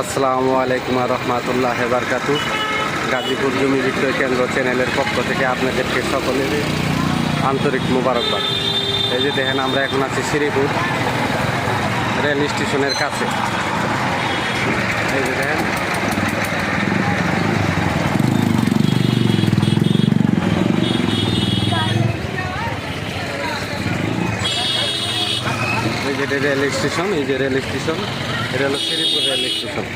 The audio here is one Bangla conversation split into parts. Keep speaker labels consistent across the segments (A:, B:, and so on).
A: আসসালামু আলাইকুম রহমতুল্লাহ বারকাতু গাজীপুর জমি বিক্রয় কেন্দ্র চ্যানেলের পক্ষ থেকে আপনাদেরকে সকলের আন্তরিক মুবারকবাদ। এই যে দেখেন, আমরা এখন আছি শ্রীপুর রেল স্টেশনের কাছে। এই যে দেখেন রেল স্টেশন এই যে রেল স্টেশন এটা হলো শ্রীপুর রেল স্টেশন।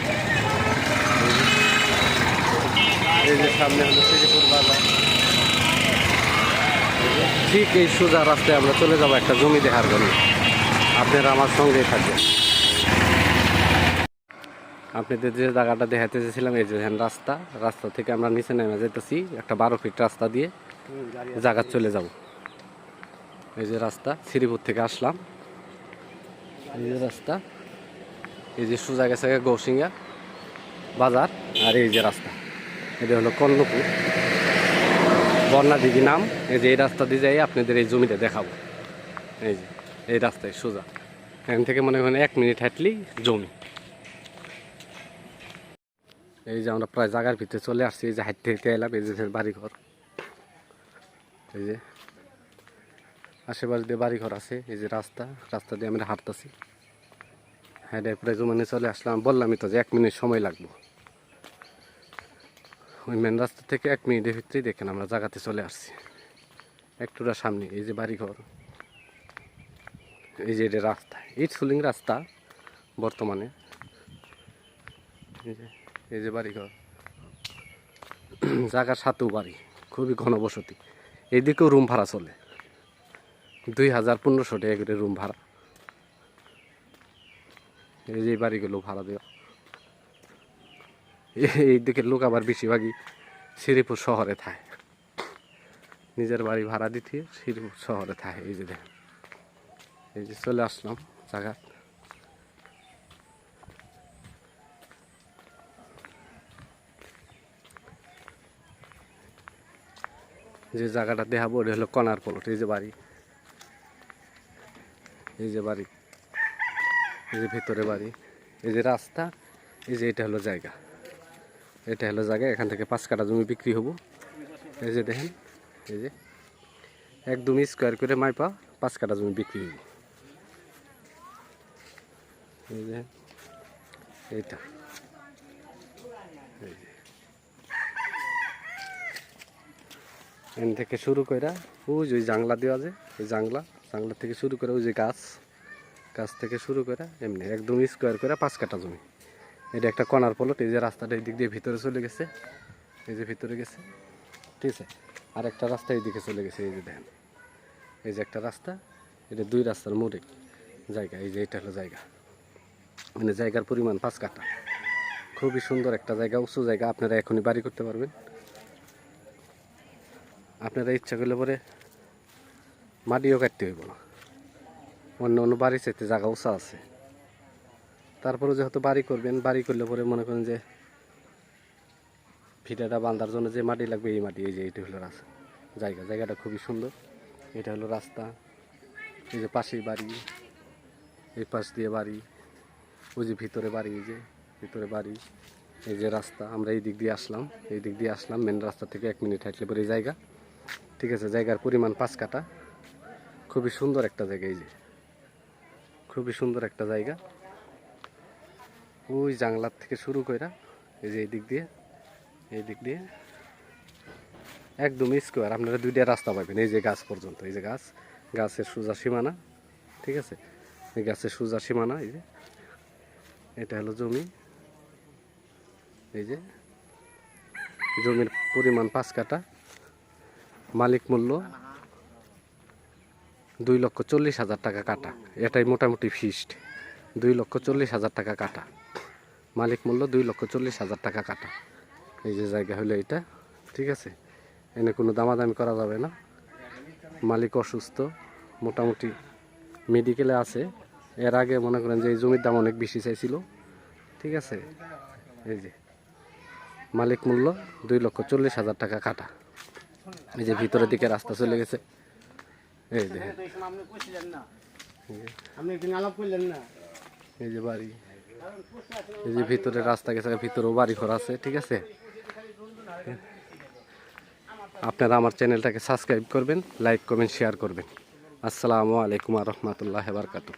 A: এই যে সামনে হলো শ্রীপুর বাজার। ঠিক এই সোজা রাস্তায় আমরা চলে যাব একটা জমি দেখার জন্য। আপনারা আমার সঙ্গেই থাকবেন। আপনাদের যে জায়গাটা দেখাতে চেয়েছিলাম এই যে রাস্তা রাস্তা থেকে আমরা নিচে নেমে যেতেছি একটা বারো ফিট রাস্তা দিয়ে জায়গা চলে যাব। এই যে রাস্তা শ্রীপুর থেকে আসলাম। এই রাস্তা, এই যে সোজা গেছে গৌসিঙ্গা বাজার আর এই যে রাস্তা। এটা হলো কর্ণপুর বন্যা দিঘি নাম, এই যে এই রাস্তা দিয়ে যাই আপনাদের এই জমিটা দেখাবো। এই যে, এই রাস্তায় সোজা। এখান থেকে মনে করেন এক মিনিট হাঁটলেই জমি। এই যে আমরা প্রায় জায়গার ভিতরে চলে আসছি, এই যে হাঁটতে হাঁটতে এলাম, এই যে বাড়ি ঘর এই যে আশেপাশে দিয়ে বাড়ি ঘর আছে, এই যে রাস্তা রাস্তা দিয়ে আমরা হাঁটতেছি। হ্যাঁ প্রায় জমানে চলে আসলাম বললামই তো যে এক মিনিট সময় লাগবো। ওই মেন রাস্তা থেকে এক মিনিটের ভিতরেই দেখেন আমরা জায়গাতে চলে আসছি। একটুটা সামনে, এই যে বাড়ি ঘর এই যে এটা রাস্তা ইট সুলিং রাস্তা বর্তমানে। এই যে এই যে বাড়ি ঘর জায়গার সাথেও বাড়ি, খুবই ঘনবসতি। এইদিকেও রুম ভাড়া চলে। দুই হাজার পনেরোশো টাকা করে রুম ভাড়া। এই যে বাড়িগুলো ভাড়া দেওয়া। এই দিকের লোক আবার বেশিরভাগই শ্রীপুর শহরে থাকে। নিজের বাড়ি ভাড়া দিতে শ্রীপুর শহরে থাকে, এই যে দেখেন। এই যে চলে আসলাম জায়গা। যে জায়গাটা দেখাবো ওটা হলো কনার পলট এই যে বাড়ি। এই যে বাড়ি, এই যে ভেতরে বাড়ি, এই যে রাস্তা, এই যে এটা হলো জায়গা। এটা হলো জায়গা, এখান থেকে পাঁচ কাটা জমি বিক্রি হব। এই যে দেখেন, এই যে একদম স্কোয়ার করে মাইপা পাঁচ কাটা জমি বিক্রি হব। এই যে এইটা। এই এখান থেকে শুরু করে ওই যে জাংলা দেওয়া যে, ওই জাংলা। জাংলা থেকে শুরু করে ওই যে গাছ গাছ থেকে শুরু করে এমনি একদম স্কোয়ার করে পাঁচ কাটা জমি। এটা একটা কনার পলট এই যে রাস্তাটা এই দিক দিয়ে ভিতরে চলে গেছে, এই যে ভিতরে গেছে, ঠিক আছে? আর একটা রাস্তা এই দিকে চলে গেছে, এই যে দেখেন। এই যে একটা রাস্তা, এটা দুই রাস্তার মোড়ে জায়গা, এই যে এটা হলো জায়গা। মানে জায়গার পরিমাণ পাঁচ কাটা খুবই সুন্দর একটা জায়গা, উঁচু জায়গা, আপনারা এখনই বাড়ি করতে পারবেন। আপনারা ইচ্ছা করলে পরে মাটিও কাটতে হইব না। অন্য অন্য বাড়ি চাইতে জায়গা উঁচা আছে। তারপরে যেহেতু বাড়ি করবেন, বাড়ি করলে পরে মনে করেন যে ফিটাটা বান্ধার জন্য যে মাটি লাগবে, এই মাটি, এই যে এটা হলো রাস্তা। জায়গা, জায়গাটা খুবই সুন্দর। এটা হলো রাস্তা। এই যে পাশেই বাড়ি। এই পাশ দিয়ে বাড়ি। ওই যে ভিতরে বাড়ি, এই যে ভিতরে বাড়ি। এই যে রাস্তা। আমরা এই দিক দিয়ে আসলাম। এই দিক দিয়ে আসলাম। মেন রাস্তা থেকে এক মিনিট হাঁটলে পরে জায়গা। ঠিক আছে, জায়গার পরিমাণ পাঁচ কাটা খুবই সুন্দর একটা জায়গা এই যে। খুবই সুন্দর একটা জায়গা। ওই জাংলার থেকে শুরু কইরা এই যে এই দিক দিয়ে এই দিক দিয়ে একদম স্কোয়ার আপনারা দুইটা রাস্তা পাবেন এই যে গাছ পর্যন্ত, এই যে গাছ, গাছের সোজা সীমানা, ঠিক আছে? এই গাছের সোজা সীমানা, এই যে। এটা হলো জমি, এই যে। জমির পরিমাণ পাঁচ কাটা মালিক মূল্য দুই লক্ষ চল্লিশ হাজার টাকা কাটা। এটাই মোটামুটি ফিস্ট দুই লক্ষ চল্লিশ হাজার টাকা কাটা। মালিক মূল্য দুই লক্ষ চল্লিশ হাজার টাকা কাটা। এই যে জায়গা হলো এটা, ঠিক আছে? এনে কোনো দামাদামি করা যাবে না। মালিক অসুস্থ, মোটামুটি মেডিকেলে আছে। এর আগে মনে করেন যে এই জমির দাম অনেক বেশি চাইছিল। ঠিক আছে? এই যে মালিক মূল্য দুই লক্ষ চল্লিশ হাজার টাকা কাটা। এই যে ভিতরের দিকে রাস্তা চলে গেছে। এই যে বাড়ি এই যে ভিতরে রাস্তা গেছে ভিতরেও বাড়ি ঘর আছে ঠিক আছে আপনারা আমার চ্যানেলটাকে সাবস্ক্রাইব করবেন লাইক কমেন্ট শেয়ার করবেন আসসালামু আলাইকুম রহমতুল্লাহ বারকাতু